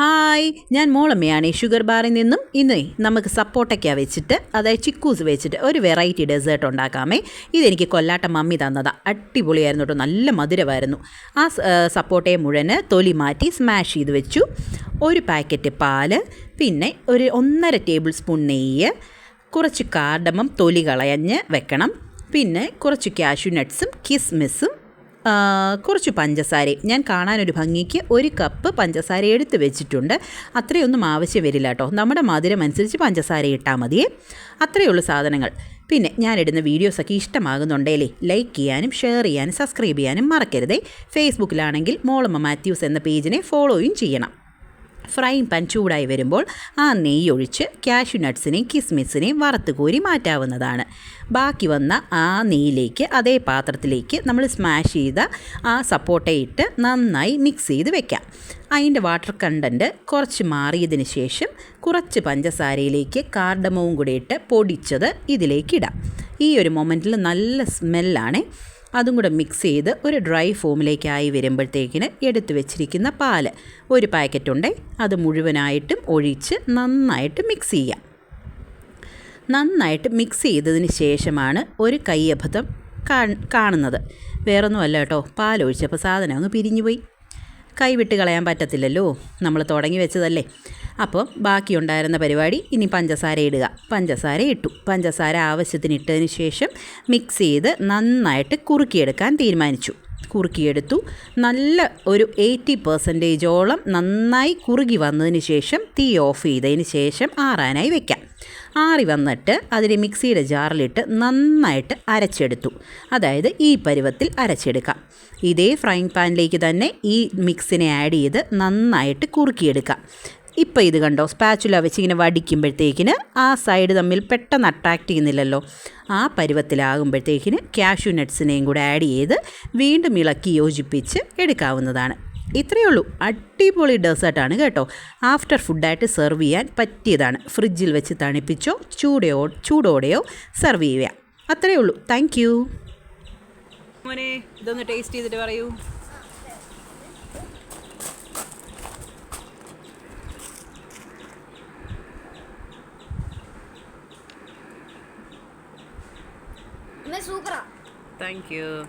Hi ഞാൻ മോളമ്മയാണ്. Sugar ബാറിൽ നിന്നും ഇന്ന് നമുക്ക് സപ്പോട്ടയ്ക്ക വെച്ചിട്ട് അതായത് ചിക്കൂസ് വെച്ചിട്ട് ഒരു വെറൈറ്റി ഡെസേർട്ട് ഉണ്ടാക്കാമേ. ഇതെനിക്ക് കൊല്ലാട്ട മമ്മി തന്നതാ. അടിപൊളിയായിരുന്നു കേട്ടോ നല്ല മധുരമായിരുന്നു. ആ സപ്പോട്ടയെ മുഴുവൻ തൊലി മാറ്റി സ്മാഷ് ചെയ്ത് വെച്ചു. ഒരു പാക്കറ്റ് പാൽ പിന്നെ ഒരു ഒന്നര ടേബിൾ സ്പൂൺ നെയ്യ് കുറച്ച് കാർഡമം തൊലി കളയഞ്ഞ് വെക്കണം. പിന്നെ കുറച്ച് കാഷ്യൂ നട്ട്സും കിസ്മിസും കുറച്ച് പഞ്ചസാരയും. ഞാൻ കാണാനൊരു ഭംഗിക്ക് ഒരു കപ്പ് പഞ്ചസാര എടുത്ത് വെച്ചിട്ടുണ്ട്. അത്രയൊന്നും ആവശ്യം വരില്ല കേട്ടോ. നമ്മുടെ മധുരം അനുസരിച്ച് പഞ്ചസാര ഇട്ടാൽ മതിയേ. അത്രയേ ഉള്ളൂ സാധനങ്ങൾ. പിന്നെ ഞാനിടുന്ന വീഡിയോസൊക്കെ ഇഷ്ടമാകുന്നുണ്ടേലേ. ലൈക്ക് ചെയ്യാനും ഷെയർ ചെയ്യാനും സബ്സ്ക്രൈബ് ചെയ്യാനും മറക്കരുതേ. ഫേസ്ബുക്കിലാണെങ്കിൽ മോളമ്മ മാത്യൂസ് എന്ന പേജിനെ ഫോളോയും ചെയ്യണം. ഫ്രൈങ് പാൻ ചൂടായി വരുമ്പോൾ ആ നെയ്യ് ഒഴിച്ച് കാഷ്യൂ നട്ട്സിനെയും കിസ്മിസിനെയും വറുത്ത് കോരി മാറ്റാവുന്നതാണ്. ബാക്കി വന്ന ആ നെയ്യിലേക്ക് അതേ പാത്രത്തിലേക്ക് നമ്മൾ സ്മാഷ് ചെയ്ത ആ സപ്പോട്ടയിട്ട് നന്നായി മിക്സ് ചെയ്ത് വെക്കാം. അതിന്റെ വാട്ടർ കണ്ടന്റ് കുറച്ച് മാറിയതിന് ശേഷം കുറച്ച് പഞ്ചസാരയിലേക്ക് കാർഡമവും കൂടി ഇട്ട് പൊടിച്ചത് ഇതിലേക്ക് ഇടാം. ഈ ഒരു മൊമെന്റിൽ നല്ല സ്മെല്ലാണ് അതും കൂടെ മിക്സ് ചെയ്ത് ഒരു ഡ്രൈ ഫോമിലേക്കായി വരുമ്പോഴത്തേക്കിന് എടുത്തു വെച്ചിരിക്കുന്ന പാൽ. ഒരു പാക്കറ്റ് ഉണ്ട് അത് മുഴുവനായിട്ടും ഒഴിച്ച് നന്നായിട്ട് മിക്സ് ചെയ്യാം. നന്നായിട്ട് മിക്സ് ചെയ്തതിന് ശേഷമാണ് ഒരു കയ്യബദ്ധം കാണുന്നത്. വേറൊന്നുമല്ല കേട്ടോ പാലൊഴിച്ചപ്പോൾ സാധനം അങ്ങ് പിരിഞ്ഞുപോയി. കൈവിട്ട് കളയാൻ പറ്റത്തില്ലല്ലോ നമ്മൾ തുടങ്ങി വെച്ചതല്ലേ. അപ്പോൾ ബാക്കിയുണ്ടായിരുന്ന പരിപാടി ഇനി പഞ്ചസാര ഇടുക. പഞ്ചസാര ഇട്ടു. പഞ്ചസാര ആവശ്യത്തിന് ഇട്ടതിന് ശേഷം മിക്സ് ചെയ്ത് നന്നായിട്ട് കുറുക്കിയെടുക്കാൻ തീരുമാനിച്ചു. കുറുക്കിയെടുത്തു. നല്ല ഒരു എയ്റ്റി പെർസെന്റേജോളം നന്നായി കുറുകി വന്നതിന് ശേഷം തീ ഓഫ് ചെയ്തതിന് ശേഷം ആറാനായി വെക്കാം. ആറി വന്നിട്ട് അതിനെ മിക്സിയുടെ ജാറിലിട്ട് നന്നായിട്ട് അരച്ചെടുത്തു. അതായത് ഈ പരുവത്തിൽ അരച്ചെടുക്കാം. ഇതേ ഫ്രൈങ് പാനിലേക്ക് തന്നെ ഈ മിക്സിനെ ആഡ് ചെയ്ത് നന്നായിട്ട് കുറുക്കിയെടുക്കാം. ഇപ്പം ഇത് കണ്ടോ? സ്പാച്ചുല വെച്ച് ഇങ്ങനെ വടിക്കുമ്പോഴത്തേക്കിന് ആ സൈഡ് തമ്മിൽ പെട്ടെന്ന് അട്രാക്റ്റ് ചെയ്യുന്നില്ലല്ലോ. ആ പരുവത്തിലാകുമ്പോഴത്തേക്കിന് കാഷ്യൂ നട്ട്സിനെയും കൂടെ ആഡ് ചെയ്ത് വീണ്ടും ഇളക്കി യോജിപ്പിച്ച് എടുക്കാവുന്നതാണ്. ഇത്രയേ ഉള്ളൂ. അടിപൊളി ഡെസേർട്ടാണ് കേട്ടോ. ആഫ്റ്റർ ഫുഡായിട്ട് സെർവ് ചെയ്യാൻ പറ്റിയതാണ്. ഫ്രിഡ്ജിൽ വെച്ച് തണുപ്പിച്ചോ ചൂടയോ ചൂടോടെയോ സെർവ് ചെയ്യുക. അത്രയേ ഉള്ളൂ. താങ്ക് യു മോനെ ഇതൊന്ന് ടേസ്റ്റ് ചെയ്തിട്ട് പറയൂ. സൂപ്പറാ. Thank you.